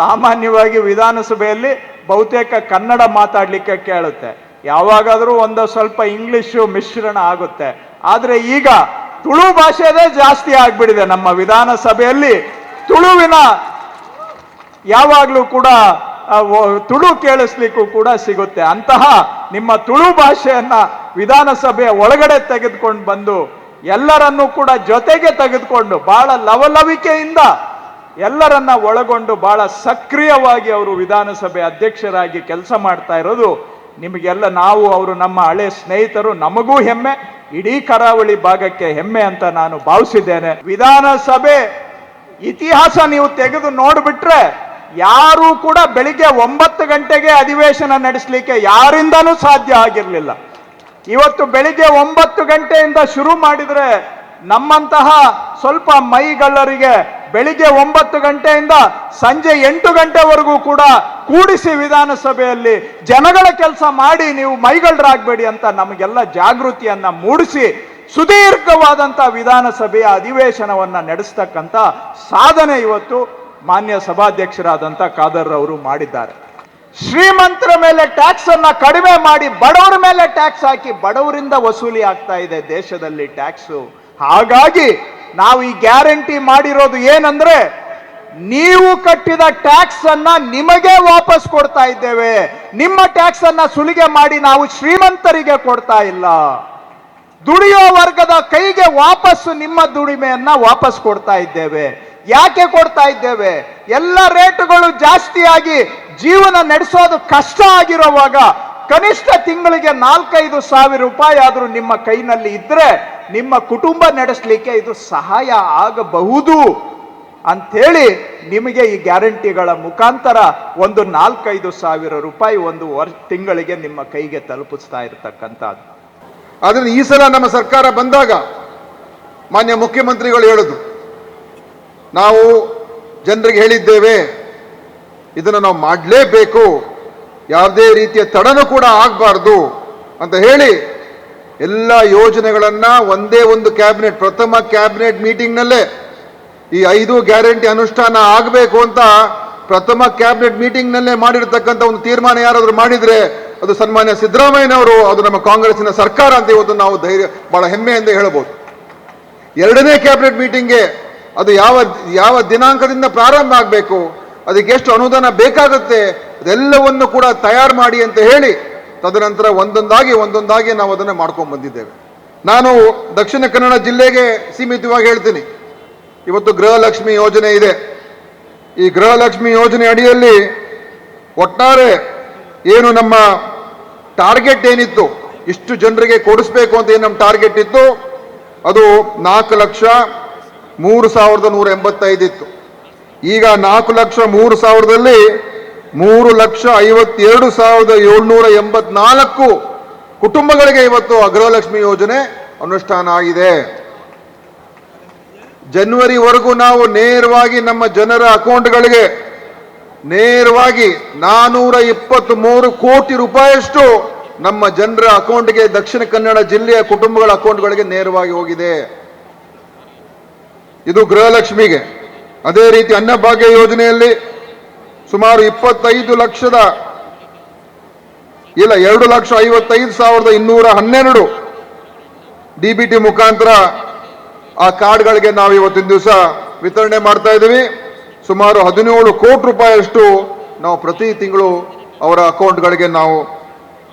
ಸಾಮಾನ್ಯವಾಗಿ ವಿಧಾನಸಭೆಯಲ್ಲಿ ಬಹುತೇಕ ಕನ್ನಡ ಮಾತಾಡಲಿಕ್ಕೆ ಕೇಳುತ್ತೆ. ಯಾವಾಗಾದರೂ ಒಂದು ಸ್ವಲ್ಪ ಇಂಗ್ಲಿಷು ಮಿಶ್ರಣ ಆಗುತ್ತೆ. ಆದರೆ ಈಗ ತುಳು ಭಾಷೆದೇ ಜಾಸ್ತಿ ಆಗಿಬಿಡಿದೆ ನಮ್ಮ ವಿಧಾನಸಭೆಯಲ್ಲಿ. ತುಳುವಿನ ಯಾವಾಗಲೂ ಕೂಡ ತುಳು ಕೇಳಿಸ್ಲಿಕ್ಕೂ ಕೂಡ ಸಿಗುತ್ತೆ. ಅಂತಹ ನಿಮ್ಮ ತುಳು ಭಾಷೆಯನ್ನ ವಿಧಾನಸಭೆಯ ಒಳಗಡೆ ತೆಗೆದುಕೊಂಡು ಬಂದು ಎಲ್ಲರನ್ನೂ ಕೂಡ ಜೊತೆಗೆ ತೆಗೆದುಕೊಂಡು ಬಹಳ ಲವಲವಿಕೆಯಿಂದ ಎಲ್ಲರನ್ನ ಒಳಗೊಂಡು ಬಹಳ ಸಕ್ರಿಯವಾಗಿ ಅವರು ವಿಧಾನಸಭೆ ಅಧ್ಯಕ್ಷರಾಗಿ ಕೆಲಸ ಮಾಡ್ತಾ ಇರೋದು. ನಿಮಗೆಲ್ಲ ನಾವು, ಅವರು ನಮ್ಮ ಹಳೆ ಸ್ನೇಹಿತರು, ನಮಗೂ ಹೆಮ್ಮೆ. ಇಡೀ ಕರಾವಳಿ ಭಾಗಕ್ಕೆ ಹೆಮ್ಮೆ ಅಂತ ನಾನು ಭಾವಿಸಿದ್ದೇನೆ. ವಿಧಾನಸಭೆ ಇತಿಹಾಸ ನೀವು ತೆಗೆದು ನೋಡ್ಬಿಟ್ರೆ, ಯಾರು ಕೂಡ ಬೆಳಿಗ್ಗೆ ಒಂಬತ್ತು ಗಂಟೆಗೆ ಅಧಿವೇಶನ ನಡೆಸಲಿಕ್ಕೆ ಯಾರಿಂದನೂ ಸಾಧ್ಯ ಆಗಿರಲಿಲ್ಲ. ಇವತ್ತು ಬೆಳಿಗ್ಗೆ ಒಂಬತ್ತು ಗಂಟೆಯಿಂದ ಶುರು ಮಾಡಿದ್ರೆ ನಮ್ಮಂತಹ ಸ್ವಲ್ಪ ಮೈಗಳ್ಳರಿಗೆ ಬೆಳಿಗ್ಗೆ ಒಂಬತ್ತು ಗಂಟೆಯಿಂದ ಸಂಜೆ ಎಂಟು ಗಂಟೆವರೆಗೂ ಕೂಡ ಕೂಡಿಸಿ ವಿಧಾನಸಭೆಯಲ್ಲಿ ಜನಗಳ ಕೆಲಸ ಮಾಡಿ ನೀವು ಮೈಗಳರಾಗಬೇಡಿ ಅಂತ ನಮಗೆಲ್ಲ ಜಾಗೃತಿಯನ್ನ ಮೂಡಿಸಿ ಸುದೀರ್ಘವಾದಂಥ ವಿಧಾನಸಭೆಯ ಅಧಿವೇಶನವನ್ನ ನಡೆಸ್ತಕ್ಕಂಥ ಸಾಧನೆ ಇವತ್ತು ಮಾನ್ಯ ಸಭಾಧ್ಯಕ್ಷರಾದಂಥ ಖಾದರ್ ಅವರು ಮಾಡಿದ್ದಾರೆ. ಶ್ರೀಮಂತರ ಮೇಲೆ ಟ್ಯಾಕ್ಸ್ ಅನ್ನ ಕಡಿಮೆ ಮಾಡಿ ಬಡವರ ಮೇಲೆ ಟ್ಯಾಕ್ಸ್ ಹಾಕಿ ಬಡವರಿಂದ ವಸೂಲಿ ಆಗ್ತಾ ಇದೆ ದೇಶದಲ್ಲಿ ಟ್ಯಾಕ್ಸ್. ಹಾಗಾಗಿ ನಾವು ಈ ಗ್ಯಾರಂಟಿ ಮಾಡಿರೋದು ಏನಂದ್ರೆ ನೀವು ಕಟ್ಟಿದ ಟ್ಯಾಕ್ಸ್ ಅನ್ನ ನಿಮಗೆ ವಾಪಸ್ ಕೊಡ್ತಾ ಇದ್ದೇವೆ. ನಿಮ್ಮ ಟ್ಯಾಕ್ಸ್ ಅನ್ನ ಸುಲಿಗೆ ಮಾಡಿ ನಾವು ಶ್ರೀಮಂತರಿಗೆ ಕೊಡ್ತಾ ಇಲ್ಲ. ದುಡಿಯೋ ವರ್ಗದ ಕೈಗೆ ವಾಪಸ್ಸು ನಿಮ್ಮ ದುಡಿಮೆಯನ್ನ ವಾಪಸ್ ಕೊಡ್ತಾ ಇದ್ದೇವೆ. ಯಾಕೆ ಕೊಡ್ತಾ ಇದ್ದೇವೆ? ಎಲ್ಲ ರೇಟುಗಳು ಜಾಸ್ತಿಯಾಗಿ ಜೀವನ ನಡೆಸೋದು ಕಷ್ಟ ಆಗಿರುವಾಗ ಕನಿಷ್ಠ ತಿಂಗಳಿಗೆ ನಾಲ್ಕೈದು ಸಾವಿರ ರೂಪಾಯಿ ಆದರೂ ನಿಮ್ಮ ಕೈನಲ್ಲಿ ಇದ್ರೆ ನಿಮ್ಮ ಕುಟುಂಬ ನಡೆಸಲಿಕ್ಕೆ ಇದು ಸಹಾಯ ಆಗಬಹುದು ಅಂಥೇಳಿ ನಿಮಗೆ ಈ ಗ್ಯಾರಂಟಿಗಳ ಮುಖಾಂತರ ಒಂದು ನಾಲ್ಕೈದು ಸಾವಿರ ರೂಪಾಯಿ ಒಂದು ವರ್ಷ ತಿಂಗಳಿಗೆ ನಿಮ್ಮ ಕೈಗೆ ತಲುಪಿಸ್ತಾ ಇರತಕ್ಕಂಥದ್ದು. ಆದ್ರೆ ಈ ಸಲ ನಮ್ಮ ಸರ್ಕಾರ ಬಂದಾಗ ಮಾನ್ಯ ಮುಖ್ಯಮಂತ್ರಿಗಳು ಹೇಳೋದು, ನಾವು ಜನರಿಗೆ ಹೇಳಿದ್ದೇವೆ, ಇದನ್ನು ನಾವು ಮಾಡಲೇಬೇಕು. ಯಾವುದೇ ರೀತಿಯ ತಡನೂ ಕೂಡ ಆಗಬಾರ್ದು ಅಂತ ಹೇಳಿ ಎಲ್ಲ ಯೋಜನೆಗಳನ್ನು ಒಂದೇ ಒಂದು ಕ್ಯಾಬಿನೆಟ್, ಪ್ರಥಮ ಕ್ಯಾಬಿನೆಟ್ ಮೀಟಿಂಗ್ನಲ್ಲೇ ಈ ಐದು ಗ್ಯಾರಂಟಿ ಅನುಷ್ಠಾನ ಆಗಬೇಕು ಅಂತ ಪ್ರಥಮ ಕ್ಯಾಬಿನೆಟ್ ಮೀಟಿಂಗ್ನಲ್ಲೇ ಮಾಡಿರ್ತಕ್ಕಂಥ ಒಂದು ತೀರ್ಮಾನ ಯಾರಾದರೂ ಮಾಡಿದ್ರೆ ಅದು ಸನ್ಮಾನ್ಯ ಸಿದ್ದರಾಮಯ್ಯನವರು, ಅದು ನಮ್ಮ ಕಾಂಗ್ರೆಸ್ಸಿನ ಸರ್ಕಾರ ಅಂತ ಇವತ್ತು ನಾವು ಧೈರ್ಯ, ಬಹಳ ಎಂದು ಹೇಳಬಹುದು. ಎರಡನೇ ಕ್ಯಾಬಿನೆಟ್ ಮೀಟಿಂಗ್ಗೆ ಅದು ಯಾವ ಯಾವ ದಿನಾಂಕದಿಂದ ಪ್ರಾರಂಭ ಆಗಬೇಕು? ಅದಕ್ಕೆ ಎಷ್ಟು ಅನುದಾನ ಬೇಕಾಗುತ್ತೆ, ಅದೆಲ್ಲವನ್ನು ಕೂಡ ತಯಾರು ಮಾಡಿ ಅಂತ ಹೇಳಿ, ತದನಂತರ ಒಂದೊಂದಾಗಿ ಒಂದೊಂದಾಗಿ ನಾವು ಅದನ್ನು ಮಾಡ್ಕೊಂಡು ಬಂದಿದ್ದೇವೆ. ನಾನು ದಕ್ಷಿಣ ಕನ್ನಡ ಜಿಲ್ಲೆಗೆ ಸೀಮಿತವಾಗಿ ಹೇಳ್ತೀನಿ. ಇವತ್ತು ಗೃಹಲಕ್ಷ್ಮಿ ಯೋಜನೆ ಇದೆ. ಈ ಗೃಹಲಕ್ಷ್ಮಿ ಯೋಜನೆ ಅಡಿಯಲ್ಲಿ ಒಟ್ಟಾರೆ ಏನು ನಮ್ಮ ಟಾರ್ಗೆಟ್ ಏನಿತ್ತು, ಇಷ್ಟು ಜನರಿಗೆ ಕೊಡಿಸ್ಬೇಕು ಅಂತ ಏನು ನಮ್ಮ ಟಾರ್ಗೆಟ್ ಇತ್ತು, ಅದು ನಾಲ್ಕು ಲಕ್ಷ ಮೂರು ಸಾವಿರದ ನೂರ ಎಂಬತ್ತೈದು ಇತ್ತು. ಈಗ ನಾಲ್ಕು ಲಕ್ಷ ಮೂರು ಸಾವಿರದಲ್ಲಿ ಮೂರು ಲಕ್ಷ ಐವತ್ತೆರಡು ಸಾವಿರದ ಏಳ್ನೂರ ಎಂಬತ್ನಾಲ್ಕು ಕುಟುಂಬಗಳಿಗೆ ಇವತ್ತು ಅಗ್ರಲಕ್ಷ್ಮಿ ಯೋಜನೆ ಅನುಷ್ಠಾನ ಆಗಿದೆ. ಜನವರಿವರೆಗೂ ನಾವು ನೇರವಾಗಿ ನಮ್ಮ ಜನರ ಅಕೌಂಟ್ಗಳಿಗೆ ನೇರವಾಗಿ ನಾನೂರ ಇಪ್ಪತ್ತ್ ಮೂರು ಕೋಟಿ ರೂಪಾಯಿಯಷ್ಟು ನಮ್ಮ ಜನರ ಅಕೌಂಟ್ಗೆ ದಕ್ಷಿಣ ಕನ್ನಡ ಜಿಲ್ಲೆಯ ಕುಟುಂಬಗಳ ಅಕೌಂಟ್ಗಳಿಗೆ ನೇರವಾಗಿ ಹೋಗಿದೆ. ಇದು ಗೃಹಲಕ್ಷ್ಮಿಗೆ. ಅದೇ ರೀತಿ ಅನ್ನಭಾಗ್ಯ ಯೋಜನೆಯಲ್ಲಿ ಸುಮಾರು ಇಪ್ಪತ್ತೈದು ಲಕ್ಷದ ಇಲ್ಲ, ಎರಡು ಲಕ್ಷ ಐವತ್ತೈದು ಸಾವಿರದ ಇನ್ನೂರ ಹನ್ನೆರಡು ಡಿ ಬಿ ಟಿ ಮುಖಾಂತರ ಆ ಕಾರ್ಡ್ಗಳಿಗೆ ನಾವು ಇವತ್ತಿನ ದಿವಸ ವಿತರಣೆ ಮಾಡ್ತಾ ಇದ್ದೀವಿ. ಸುಮಾರು ಹದಿನೇಳು ಕೋಟಿ ರೂಪಾಯಿಯಷ್ಟು ನಾವು ಪ್ರತಿ ತಿಂಗಳು ಅವರ ಅಕೌಂಟ್ಗಳಿಗೆ ನಾವು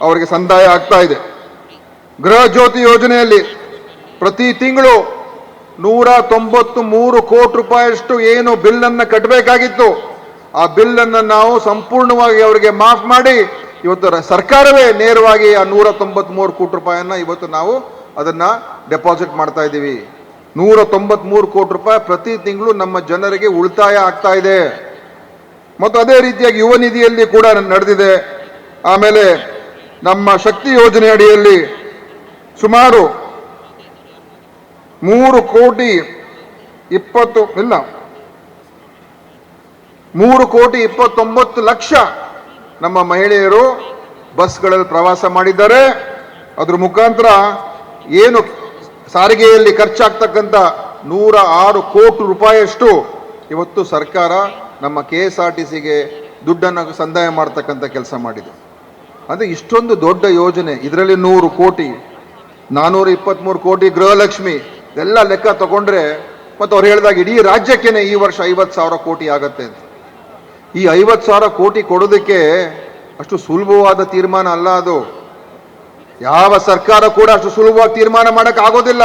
ಅವರಿಗೆ ಸಂದಾಯ ಆಗ್ತಾ ಇದೆ. ಗೃಹ ಜ್ಯೋತಿ ಯೋಜನೆಯಲ್ಲಿ ಪ್ರತಿ ತಿಂಗಳು ನೂರ ತೊಂಬತ್ತು ಮೂರು ಕೋಟಿ ರೂಪಾಯಿಯಷ್ಟು ಏನು ಬಿಲ್ಲನ್ನು ಕಟ್ಟಬೇಕಾಗಿತ್ತು. ಆ ಬಿಲ್ಲನ್ನು ನಾವು ಸಂಪೂರ್ಣವಾಗಿ ಅವರಿಗೆ ಮಾಫ್ ಮಾಡಿ, ಇವತ್ತು ಸರ್ಕಾರವೇ ನೇರವಾಗಿ ಆ ನೂರ ತೊಂಬತ್ಮೂರು ಕೋಟಿ ರೂಪಾಯಿಯನ್ನ ಇವತ್ತು ನಾವು ಅದನ್ನ ಡೆಪಾಸಿಟ್ ಮಾಡ್ತಾ ಇದ್ದೀವಿ. ನೂರ ತೊಂಬತ್ಮೂರು ಕೋಟಿ ರೂಪಾಯಿ ಪ್ರತಿ ತಿಂಗಳು ನಮ್ಮ ಜನರಿಗೆ ಉಳಿತಾಯ ಆಗ್ತಾ ಇದೆ. ಮತ್ತು ಅದೇ ರೀತಿಯಾಗಿ ಯುವ ನಿಧಿಯಲ್ಲಿ ಕೂಡ ನಡೆದಿದೆ. ಆಮೇಲೆ ನಮ್ಮ ಶಕ್ತಿ ಯೋಜನೆ ಅಡಿಯಲ್ಲಿ ಸುಮಾರು ಮೂರು ಕೋಟಿ ಇಪ್ಪತ್ತು, ಇಲ್ಲ. ಮೂರು ಕೋಟಿ ಇಪ್ಪತ್ತೊಂಬತ್ತು ಲಕ್ಷ ನಮ್ಮ ಮಹಿಳೆಯರು ಬಸ್ಗಳಲ್ಲಿ ಪ್ರವಾಸ ಮಾಡಿದ್ದಾರೆ. ಅದ್ರ ಮುಖಾಂತರ ಏನು ಸಾರಿಗೆಯಲ್ಲಿ ಖರ್ಚಾಗ್ತಕ್ಕಂಥ ನೂರ ಆರು ಕೋಟಿ ರೂಪಾಯಿಯಷ್ಟು ಇವತ್ತು ಸರ್ಕಾರ ನಮ್ಮ ಕೆ ಎಸ್ ಆರ್ ಟಿ ಸಿಗೆ ದುಡ್ಡನ್ನು ಸಂದಾಯ ಮಾಡ್ತಕ್ಕಂಥ ಕೆಲಸ ಮಾಡಿದೆ. ಅಂದರೆ ಇಷ್ಟೊಂದು ದೊಡ್ಡ ಯೋಜನೆ. ಇದರಲ್ಲಿ ನೂರು ಕೋಟಿ ನಾನ್ನೂರ ಇಪ್ಪತ್ತ್ಮೂರು ಕೋಟಿ ಗೃಹಲಕ್ಷ್ಮಿ ಎಲ್ಲ ಲೆಕ್ಕ ತಗೊಂಡ್ರೆ ಮತ್ತು ಅವ್ರು ಹೇಳಿದಾಗ ಇಡೀ ರಾಜ್ಯಕ್ಕೇನೆ ಈ ವರ್ಷ ಐವತ್ತು ಸಾವಿರ ಕೋಟಿ ಆಗತ್ತೆ ಅಂತ. ಈ ಐವತ್ತು ಸಾವಿರ ಕೋಟಿ ಕೊಡೋದಕ್ಕೆ ಅಷ್ಟು ಸುಲಭವಾದ ತೀರ್ಮಾನ ಅಲ್ಲ ಅದು. ಯಾವ ಸರ್ಕಾರ ಕೂಡ ಅಷ್ಟು ಸುಲಭವಾಗಿ ತೀರ್ಮಾನ ಮಾಡಕ್ ಆಗೋದಿಲ್ಲ.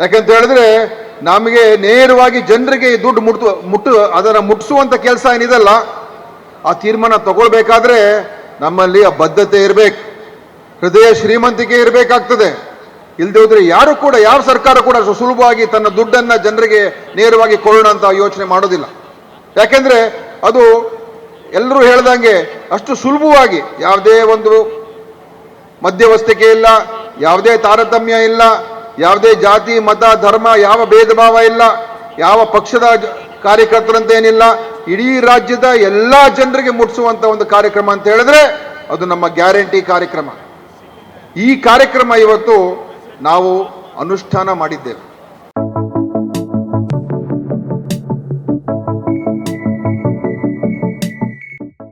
ಯಾಕಂತ ಹೇಳಿದ್ರೆ ನಮಗೆ ನೇರವಾಗಿ ಜನರಿಗೆ ಈ ದುಡ್ಡು ಮುಟ್ಟು ಮುಟ್ಟು, ಅದನ್ನು ಮುಟ್ಟಿಸುವಂಥ ಕೆಲಸ ಏನಿದೆಲ್ಲ, ಆ ತೀರ್ಮಾನ ತಗೊಳ್ಬೇಕಾದ್ರೆ ನಮ್ಮಲ್ಲಿ ಆ ಬದ್ಧತೆ ಇರಬೇಕು. ಹೃದಯ ಶ್ರೀಮಂತಿಕೆ ಇರಬೇಕಾಗ್ತದೆ. ಇಲ್ಲದೆ ಹೋದ್ರೆ ಯಾರು ಕೂಡ ಯಾವ ಸರ್ಕಾರ ಕೂಡ ಅಷ್ಟು ಸುಲಭವಾಗಿ ತನ್ನ ದುಡ್ಡನ್ನ ಜನರಿಗೆ ನೇರವಾಗಿ ಕೊಡೋಣ ಅಂತ ಯೋಚನೆ ಮಾಡೋದಿಲ್ಲ. ಯಾಕೆಂದ್ರೆ ಅದು ಎಲ್ಲರೂ ಹೇಳ್ದಂಗೆ ಅಷ್ಟು ಸುಲಭವಾಗಿ ಯಾವುದೇ ಒಂದು ಮಧ್ಯವಸ್ಥಿಕೆ ಇಲ್ಲ, ಯಾವುದೇ ತಾರತಮ್ಯ ಇಲ್ಲ, ಯಾವುದೇ ಜಾತಿ, ಮತ, ಧರ್ಮ, ಯಾವ ಭೇದ ಭಾವ ಇಲ್ಲ, ಯಾವ ಪಕ್ಷದ ಕಾರ್ಯಕರ್ತರಂತೇನಿಲ್ಲ, ಇಡೀ ರಾಜ್ಯದ ಎಲ್ಲ ಜನರಿಗೆ ಮುಟ್ಟಿಸುವಂಥ ಒಂದು ಕಾರ್ಯಕ್ರಮ ಅಂತ ಹೇಳಿದ್ರೆ ಅದು ನಮ್ಮ ಗ್ಯಾರಂಟಿ ಕಾರ್ಯಕ್ರಮ. ಈ ಕಾರ್ಯಕ್ರಮ ಇವತ್ತು ನಾವು ಅನುಷ್ಠಾನ ಮಾಡಿದ್ದೇವೆ.